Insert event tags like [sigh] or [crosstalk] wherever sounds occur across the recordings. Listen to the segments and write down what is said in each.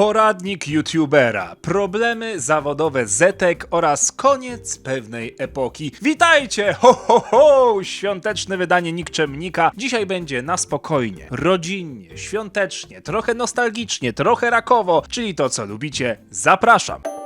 Poradnik youtubera, problemy zawodowe Zetek oraz koniec pewnej epoki. Witajcie! Ho, ho, ho! Świąteczne wydanie Nikczemnika. Dzisiaj będzie na spokojnie, rodzinnie, świątecznie, trochę nostalgicznie, trochę rakowo, czyli to co lubicie. Zapraszam!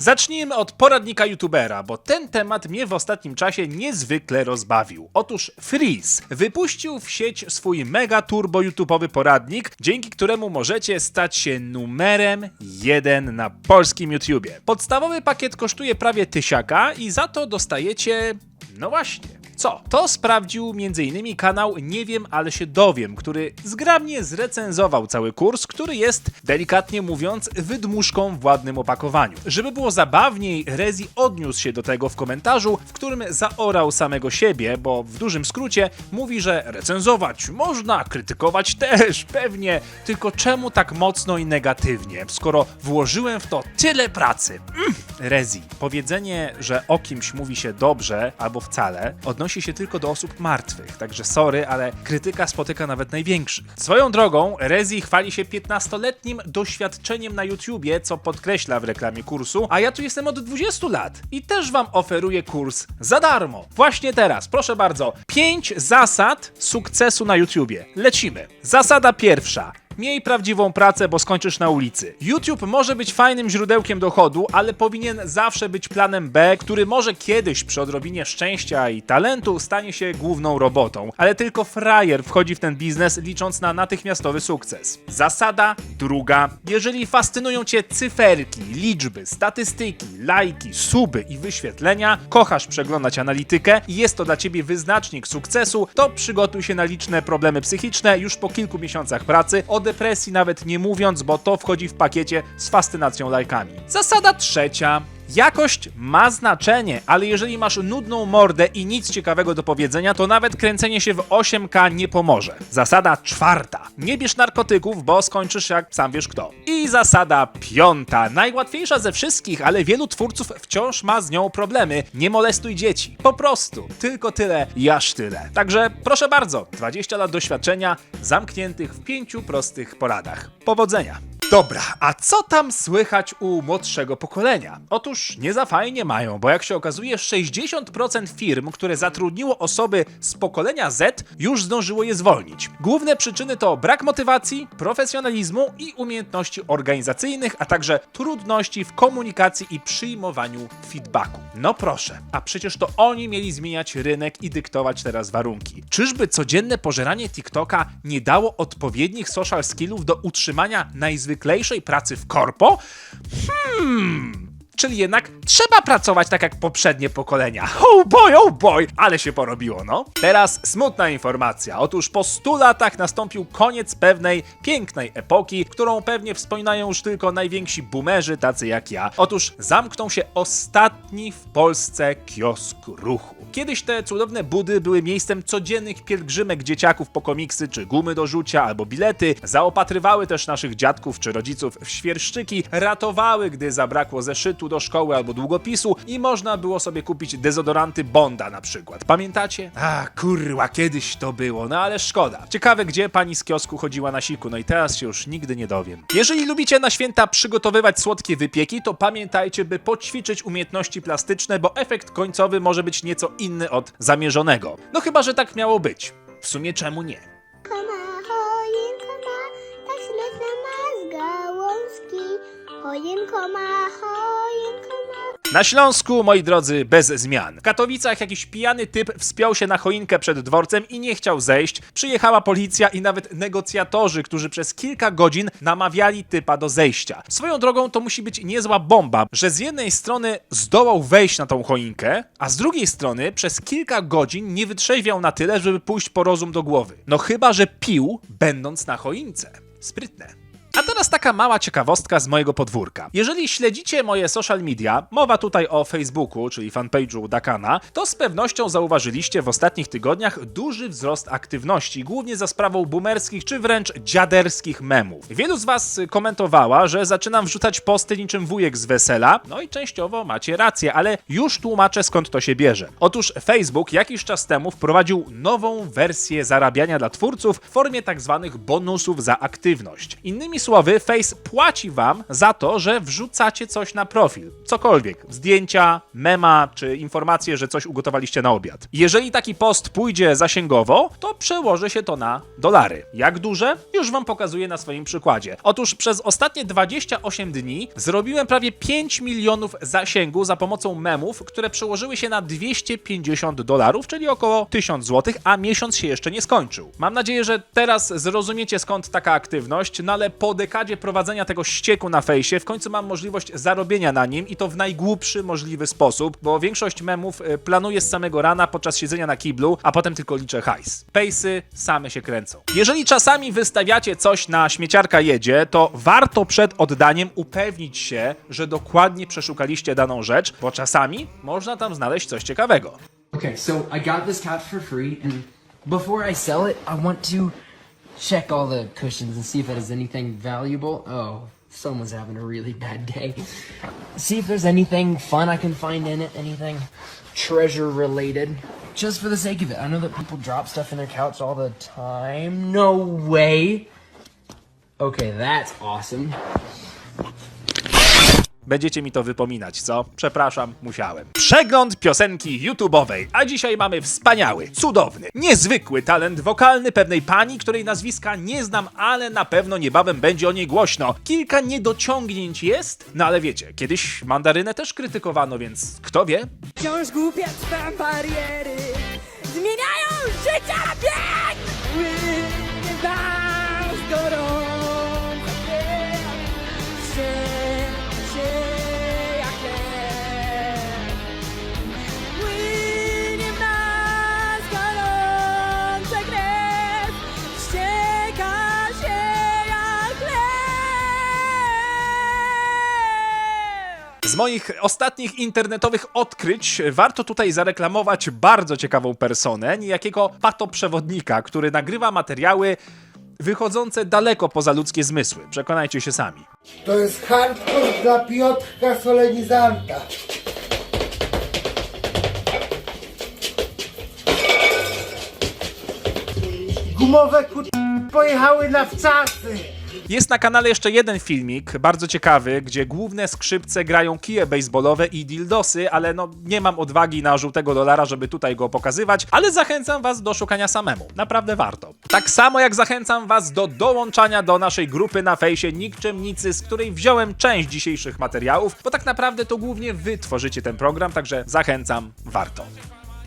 Zacznijmy od poradnika youtubera, bo ten temat mnie w ostatnim czasie niezwykle rozbawił. Otóż Freeze wypuścił w sieć swój mega turbo YouTube'owy poradnik, dzięki któremu możecie stać się numerem jeden na polskim YouTubie. Podstawowy pakiet kosztuje prawie tysiaka i za to dostajecie... no właśnie. Co? To sprawdził m.in. kanał Nie wiem, ale się dowiem, który zgrabnie zrecenzował cały kurs, który jest, delikatnie mówiąc, wydmuszką w ładnym opakowaniu. Żeby było zabawniej, Rezi odniósł się do tego w komentarzu, w którym zaorał samego siebie, bo w dużym skrócie mówi, że recenzować można, krytykować [laughs] też, pewnie, tylko czemu tak mocno i negatywnie, skoro włożyłem w to tyle pracy? Mm. Rezi, powiedzenie, że o kimś mówi się dobrze albo wcale, odnosi się tylko do osób martwych, także sorry, ale krytyka spotyka nawet największych. Swoją drogą, Rezi chwali się 15-letnim doświadczeniem na YouTubie, co podkreśla w reklamie kursu, a ja tu jestem od 20 lat i też wam oferuję kurs za darmo. Właśnie teraz, proszę bardzo, 5 zasad sukcesu na YouTubie. Lecimy. Zasada pierwsza. Miej prawdziwą pracę, bo skończysz na ulicy. YouTube może być fajnym źródełkiem dochodu, ale powinien zawsze być planem B, który może kiedyś przy odrobinie szczęścia i talentu stanie się główną robotą. Ale tylko frajer wchodzi w ten biznes licząc na natychmiastowy sukces. Zasada druga. Jeżeli fascynują cię cyferki, liczby, statystyki, lajki, suby i wyświetlenia, kochasz przeglądać analitykę i jest to dla ciebie wyznacznik sukcesu, to przygotuj się na liczne problemy psychiczne już po kilku miesiącach pracy, depresji nawet nie mówiąc, bo to wchodzi w pakiecie z fascynacją lajkami. Zasada trzecia. Jakość ma znaczenie, ale jeżeli masz nudną mordę i nic ciekawego do powiedzenia, to nawet kręcenie się w 8K nie pomoże. Zasada czwarta. Nie bierz narkotyków, bo skończysz jak sam wiesz kto. I zasada piąta. Najłatwiejsza ze wszystkich, ale wielu twórców wciąż ma z nią problemy. Nie molestuj dzieci. Po prostu. Tylko tyle i aż tyle. Także proszę bardzo, 20 lat doświadczenia zamkniętych w pięciu prostych poradach. Powodzenia! Dobra, a co tam słychać u młodszego pokolenia? Otóż nie za fajnie mają, bo jak się okazuje, 60% firm, które zatrudniło osoby z pokolenia Z, już zdążyło je zwolnić. Główne przyczyny to brak motywacji, profesjonalizmu i umiejętności organizacyjnych, a także trudności w komunikacji i przyjmowaniu feedbacku. No proszę, a przecież to oni mieli zmieniać rynek i dyktować teraz warunki. Czyżby codzienne pożeranie TikToka nie dało odpowiednich social skillów do utrzymania najzwyklejszej pracy w korpo? Hmm. Czyli jednak trzeba pracować tak jak poprzednie pokolenia. Oh boy, oh boy, ale się porobiło, no. Teraz smutna informacja. Otóż po 100 latach nastąpił koniec pewnej pięknej epoki, którą pewnie wspominają już tylko najwięksi boomerzy, tacy jak ja. Otóż zamknął się ostatni w Polsce kiosk ruchu. Kiedyś te cudowne budy były miejscem codziennych pielgrzymek dzieciaków po komiksy czy gumy do rzucia albo bilety, zaopatrywały też naszych dziadków czy rodziców w świerszczyki, ratowały, gdy zabrakło zeszytu do szkoły albo długopisu i można było sobie kupić dezodoranty Bonda na przykład. Pamiętacie? A, kurwa, kiedyś to było, no ale szkoda. Ciekawe, gdzie pani z kiosku chodziła na siku, no i teraz się już nigdy nie dowiem. Jeżeli lubicie na święta przygotowywać słodkie wypieki, to pamiętajcie, by poćwiczyć umiejętności plastyczne, bo efekt końcowy może być nieco inny od zamierzonego. No chyba, że tak miało być. W sumie czemu nie? Ma, z gałązki. Na Śląsku, moi drodzy, bez zmian. W Katowicach jakiś pijany typ wspiął się na choinkę przed dworcem i nie chciał zejść. Przyjechała policja i nawet negocjatorzy, którzy przez kilka godzin namawiali typa do zejścia. Swoją drogą to musi być niezła bomba, że z jednej strony zdołał wejść na tą choinkę, a z drugiej strony przez kilka godzin nie wytrzeźwiał na tyle, żeby pójść po rozum do głowy. No chyba, że pił, będąc na choince. Sprytne. A teraz taka mała ciekawostka z mojego podwórka. Jeżeli śledzicie moje social media, mowa tutaj o Facebooku, czyli fanpage'u Dakana, to z pewnością zauważyliście w ostatnich tygodniach duży wzrost aktywności, głównie za sprawą boomerskich czy wręcz dziaderskich memów. Wielu z was komentowała, że zaczynam wrzucać posty niczym wujek z wesela, no i częściowo macie rację, ale już tłumaczę skąd to się bierze. Otóż Facebook jakiś czas temu wprowadził nową wersję zarabiania dla twórców w formie tak zwanych bonusów za aktywność. Innymi słowy, Face płaci wam za to, że wrzucacie coś na profil. Cokolwiek. Zdjęcia, mema, czy informacje, że coś ugotowaliście na obiad. Jeżeli taki post pójdzie zasięgowo, to przełoży się to na dolary. Jak duże? Już wam pokazuję na swoim przykładzie. Otóż przez ostatnie 28 dni zrobiłem prawie 5 milionów zasięgu za pomocą memów, które przełożyły się na 250 dolarów, czyli około 1000 zł, a miesiąc się jeszcze nie skończył. Mam nadzieję, że teraz zrozumiecie skąd taka aktywność, no ale po dekadzie prowadzenia tego ścieku na fejsie w końcu mam możliwość zarobienia na nim i to w najgłupszy możliwy sposób, bo większość memów y, planuję z samego rana podczas siedzenia na kiblu, a potem tylko liczę hajs. Pejsy same się kręcą. Jeżeli czasami wystawiacie coś na śmieciarka jedzie, to warto przed oddaniem upewnić się, że dokładnie przeszukaliście daną rzecz, bo czasami można tam znaleźć coś ciekawego. Okay, so I got this couch for free, and before I sell it, I want to check all the cushions and see if it has anything valuable. Oh, someone's having a really bad day. See if there's anything fun I can find in it, anything treasure related. Just for the sake of it. I know that people drop stuff in their couch all the time. No way. Okay, that's awesome. Będziecie mi to wypominać, co? Przepraszam, musiałem. Przegląd piosenki YouTube'owej, a dzisiaj mamy wspaniały, cudowny, niezwykły talent wokalny pewnej pani, której nazwiska nie znam, ale na pewno niebawem będzie o niej głośno. Kilka niedociągnięć jest, no ale wiecie, kiedyś mandarynę też krytykowano, więc kto wie? Wciąż głupie twe bariery Zmieniają życia Z moich ostatnich internetowych odkryć warto tutaj zareklamować bardzo ciekawą personę, niejakiego patoprzewodnika, który nagrywa materiały wychodzące daleko poza ludzkie zmysły. Przekonajcie się sami. To jest hardcore dla Piotrka Solenizanta. Gumowe kur... pojechały na wczasy. Jest na kanale jeszcze jeden filmik, bardzo ciekawy, gdzie główne skrzypce grają kije baseballowe i dildosy, ale no nie mam odwagi na żółtego dolara, żeby tutaj go pokazywać, ale zachęcam was do szukania samemu. Naprawdę warto. Tak samo jak zachęcam was do dołączania do naszej grupy na fejsie Nikczemnicy, z której wziąłem część dzisiejszych materiałów, bo tak naprawdę to głównie wy tworzycie ten program, także zachęcam, warto.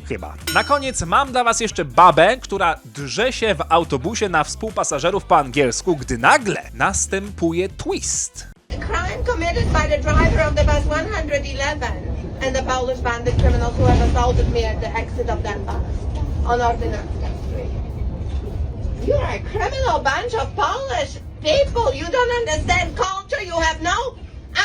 Chyba. Na koniec mam dla was jeszcze babę, która drze się w autobusie na współpasażerów po angielsku, gdy nagle następuje twist. crime committed by the driver of the bus 111 and the Polish bandit criminals who have assaulted me at the exit of that bus on Ordinacka Street. You are a criminal bunch of Polish people. You don't understand culture. You have no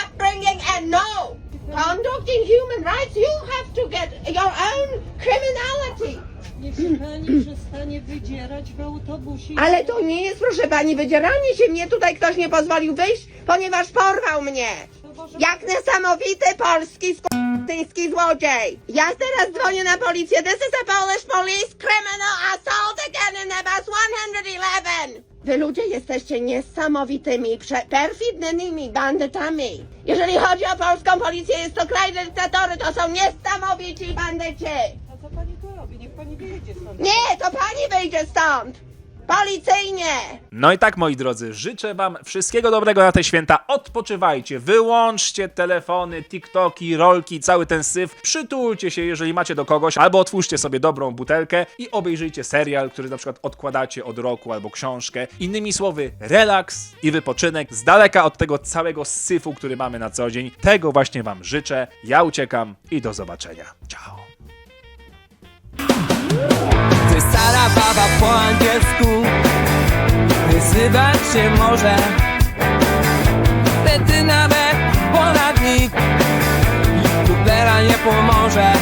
upbringing and no conduct in human rights. You have to get your own criminality. Niech się pani przestanie wydzierać w autobusie. Ale to nie jest, proszę pani, wydzieranie się. Mnie tutaj ktoś nie pozwolił wyjść, ponieważ porwał mnie. Jak niesamowity polski skutyński złodziej. Ja teraz dzwonię na policję. This is a Polish police criminal assault again in the bus 111. Wy ludzie jesteście niesamowitymi, prze- perfidnymi bandytami. Jeżeli chodzi o polską policję, jest to kraj dyktatory, to są niesamowici bandyci. A co pani tu robi? Niech pani wyjedzie stąd. Nie, to pani wyjdzie stąd! Policyjnie! No i tak, moi drodzy, życzę wam wszystkiego dobrego na te święta. Odpoczywajcie, wyłączcie telefony, TikToki, rolki, cały ten syf. Przytulcie się, jeżeli macie do kogoś, albo otwórzcie sobie dobrą butelkę i obejrzyjcie serial, który na przykład odkładacie od roku, albo książkę. Innymi słowy, relaks i wypoczynek z daleka od tego całego syfu, który mamy na co dzień. Tego właśnie wam życzę. Ja uciekam i do zobaczenia. Ciao. nazywać się może. Wtedy nawet poradnik Kuplera nie pomoże.